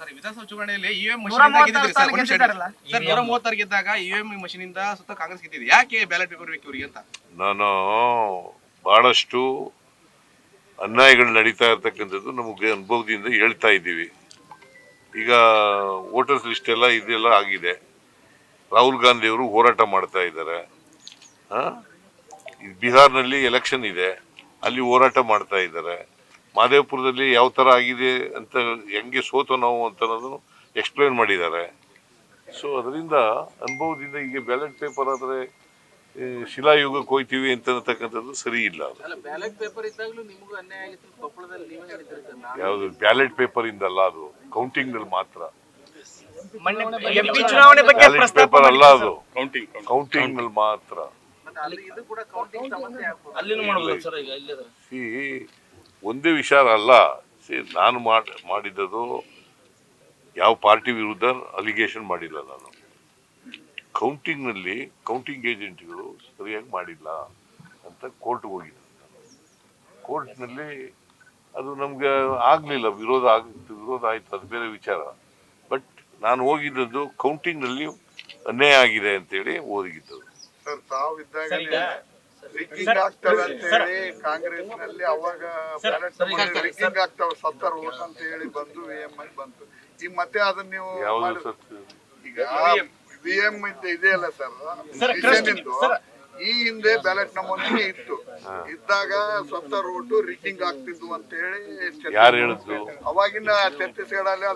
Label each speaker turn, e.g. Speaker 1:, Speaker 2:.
Speaker 1: Sir ವಿಧಾನಸಭಾ ಚುನಾವಣೆಯಲ್ಲಿ EVM
Speaker 2: ನೂರ
Speaker 1: ಮಷೀನ್
Speaker 2: ಮೂವತ್ತಾರು ಸ್ಥಾನ ಗೆದ್ದಿದ್ದಾರಲ್ಲ?
Speaker 1: ಸರ್ ನೂರ ಮೂವತ್ತಾರು ಗೆದ್ದಾಗ ಇವಿಎಂ ಮಷೀನ್ ಇಂದ ಸುತ್ತ ಕಾಂಗ್ರೆಸ್ ಗೆದ್ದಿದೆ ಯಾಕೆ ಬ್ಯಾಲೆಟ್ ಪೇಪರ್ ಬೇಕು ಇವರಿಗೆ ಅಂತ?
Speaker 3: ನಾನು ಬಹಳಷ್ಟು ಅನ್ಯಾಯಗಳು ನಡೀತಾ ಇರ್ತಕ್ಕಂಥದ್ದು ನಮಗೆ ಅನುಭವದಿಂದ ಹೇಳ್ತಾ ಇದ್ದೀವಿ. ಈಗ ವೋಟರ್ಸ್ ಲಿಸ್ಟ್ ಎಲ್ಲ ಇದೆಲ್ಲ ಆಗಿದೆ. ರಾಹುಲ್ ಗಾಂಧಿ ಅವರು ಹೋರಾಟ ಮಾಡ್ತಾ ಇದ್ದಾರೆ. ಬಿಹಾರ್ನಲ್ಲಿ ಎಲೆಕ್ಷನ್ ಇದೆ. ಅಲ್ಲಿ ಹೋರಾಟ ಮಾಡ್ತಾ ಇದ್ದಾರೆ. ಮಾದೇವಪುರದಲ್ಲಿ ಯಾವ ಥರ ಆಗಿದೆ ಅಂತ ಹೆಂಗೆ ಸೋತು ನಾವು ಅಂತ ಅನ್ನೋದನ್ನು ಎಕ್ಸ್ಪ್ಲೇನ್ ಮಾಡಿದ್ದಾರೆ. ಸೊ ಅದರಿಂದ ಅನುಭವದಿಂದ ಈಗ ಬ್ಯಾಲೆಟ್ ಪೇಪರ್ ಆದರೆ ಶಿಲಾಯುಗಕ್ಕೆ ಹೋಯ್ತೀವಿ ಅಂತ ಅನ್ನತಕ್ಕಂಥದ್ದು ಸರಿ ಇಲ್ಲ ಅದು.
Speaker 4: ಅಲ್ಲ ಬ್ಯಾಲೆಟ್ ಪೇಪರ್ ಇದ್ದಾಗಲೂ ನಿಮಗೂ ಅನ್ಯಾಯ ಆಗಿತ್ತು ಕೊಪ್ಪಳದಲ್ಲಿ ನೀವೇ ಹೇಳಿದ್ರಿ
Speaker 3: ಯಾವುದು ಬ್ಯಾಲೆಟ್ ಪೇಪರ್ ಇಂದಲ್ಲ ಅದು ಕೌಂಟಿಂಗ್ನಲ್ಲಿ ಮಾತ್ರ.
Speaker 2: ಎಂಪಿ ಚುನಾವಣೆ ಬಗ್ಗೆ
Speaker 3: ಬ್ಯಾಲೆಟ್ ಪೇಪರ್ ಅಲ್ಲ ಅದು.
Speaker 5: ಕೌಂಟಿಂಗ್
Speaker 3: ಕೌಂಟಿಂಗ್ನಲ್ಲಿ ಮಾತ್ರ. ಒಂದೇ ವಿಚಾರ ಅಲ್ಲ. ಸಿ ನಾನು ಮಾಡಿ ಮಾಡಿದ್ದು ಯಾವ ಪಾರ್ಟಿ ವಿರುದ್ಧ ಅಲಿಗೇಷನ್ ಮಾಡಿಲ್ಲ ನಾನು. ಕೌಂಟಿಂಗ್ನಲ್ಲಿ ಕೌಂಟಿಂಗ್ ಏಜೆಂಟ್ಗಳು ಸರಿಯಾಗಿ ಮಾಡಿಲ್ಲ ಅಂತ ಕೋರ್ಟ್ಗೆ ಹೋಗಿದ್ದೆ ಕೋರ್ಟ್ನಲ್ಲಿ ಅದು ನಮ್ಗೆ ಆಗಲಿಲ್ಲ. ವಿರೋಧ ಆಗಿತ್ತು ವಿರೋಧ ಆಯ್ತು. ಅದು ಬೇರೆ ವಿಚಾರ. ಬಟ್ ನಾನು ಹೋಗಿದ್ದದ್ದು ಕೌಂಟಿಂಗ್ನಲ್ಲಿ ಅನ್ಯಾಯ ಆಗಿದೆ ಅಂತೇಳಿ ಹೋಗಿದ್ದು
Speaker 6: ಸರ್ ತಾವು ಇದ್ದಾಗಲೇ ರಿಗ್ಗಿಂಗ್ ಆಗ್ತವೆ ಅಂತ ಹೇಳಿ ಕಾಂಗ್ರೆಸ್ನಲ್ಲಿ ಅವಾಗ ಬ್ಯಾಲೆಟ್ ರಿಗ್ಗಿಂಗ್ ಆಗ್ತಾವ ಸತ್ತರ ಓಟ್ ಅಂತ ಹೇಳಿ ಬಂದು ವಿ ಎಂ ಐ ಬಂತು. ಈಗ ಮತ್ತೆ ಅದನ್ನ ನೀವು ಈಗ ವಿ ಎಂ ಇದೆಯಲ್ಲ ಸರ್? ಈ ಹಿಂದೆ ಬ್ಯಾಲೆಟ್ ನಮೂನೆ ಇತ್ತು. ಇದ್ದಾಗ ಸ್ವಂತ ರೋಟು ರಿಗ್ಗಿಂಗ್ ಆಗ್ತಿದ್ವು ಅಂತ ಹೇಳಿ ಅವಾಗಿನ ಛತ್ತೀಸ್ಗಢ ಅಲ್ಲಿ